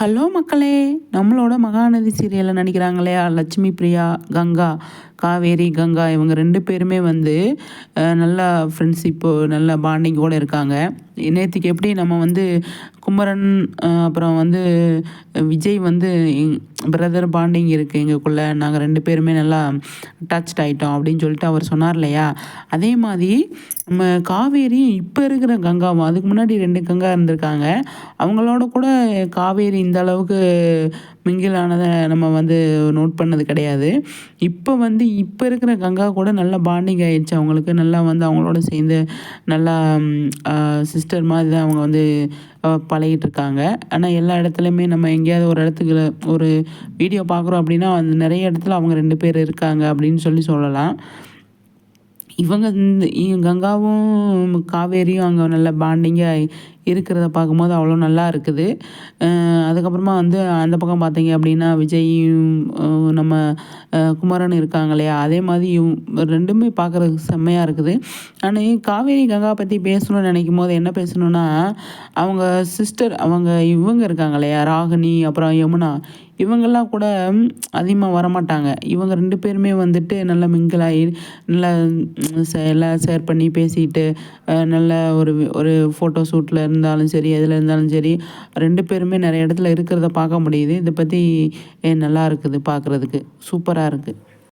Hello மக்களே நம்மளோட மகாநதி சீரியலில் நடிக்கிறாங்களே இல்லையா லட்சுமி பிரியா கங்கா. காவேரி கங்கா இவங்க ரெண்டு பேருமே வந்து நல்லா ஃப்ரெண்ட்ஷிப்பு நல்ல பாண்டிங்கோடு இருக்காங்க. நேற்றுக்கு எப்படி நம்ம வந்து குமரன் அப்புறம் வந்து விஜய் வந்து பிரதர் பாண்டிங் இருக்குது எங்களுக்குள்ளே நாங்கள் ரெண்டு பேருமே நல்லா டச்ட் ஆகிட்டோம் அப்படின்னு சொல்லிட்டு அவர் சொன்னார் இல்லையா? அதே மாதிரி நம்ம காவேரி இப்போ இருக்கிற கங்காவும் அதுக்கு முன்னாடி ரெண்டு கங்கா இருந்திருக்காங்க. அவங்களோட கூட காவேரி இந்த அளவுக்கு மிங்கிலானதை நம்ம வந்து நோட் பண்ணது கிடையாது. இப்போ வந்து இப்போ இருக்கிற கங்கா கூட நல்லா பாண்டிங் ஆகிடுச்சு அவங்களுக்கு நல்லா வந்து அவங்களோட சேர்ந்து நல்லா சிஸ்டர் மாதிரி தான் அவங்க வந்து பழகிட்டு இருக்காங்க. ஆனால் எல்லா இடத்துலையுமே நம்ம எங்கேயாவது ஒரு இடத்துக்கு ஒரு வீடியோ பார்க்குறோம் அப்படின்னா அந்த நிறைய இடத்துல அவங்க ரெண்டு பேர் இருக்காங்க அப்படின்னு சொல்லி சொல்லலாம். இவங்க இந்த கங்காவும் காவேரியும் அங்கே நல்ல பாண்டிங்காக இருக்கிறத பார்க்கும்போது அவ்வளோ நல்லா இருக்குது. அதுக்கப்புறமா வந்து அந்த பக்கம் பார்த்தீங்க அப்படின்னா விஜயும் நம்ம குமரன் இருக்காங்க இல்லையா? அதே மாதிரி ரெண்டுமே பார்க்குறதுக்கு செம்மையாக இருக்குது. ஆனால் காவேரி கங்கா பற்றி பேசணும்னு நினைக்கும் போது என்ன பேசணுன்னா அவங்க சிஸ்டர் அவங்க இவங்க இருக்காங்க இல்லையா? ராகினி அப்புறம் யமுனா. இவங்கெல்லாம் கூட அதிகமாக வரமாட்டாங்க. இவங்க ரெண்டு பேருமே வந்துட்டு நல்லா மிங்கிளாகி நல்லா எல்லாம் ஷேர் பண்ணி பேசிட்டு நல்ல ஒரு ஒரு ஃபோட்டோ ஷூட்டில் இருந்தாலும் சரி எதில் இருந்தாலும் சரி ரெண்டு பேருமே நிறைய இடத்துல இருக்கிறத பார்க்க முடியுது. இதை பற்றி நல்லா இருக்குது பார்க்குறதுக்கு? சூப்பராக இருக்குது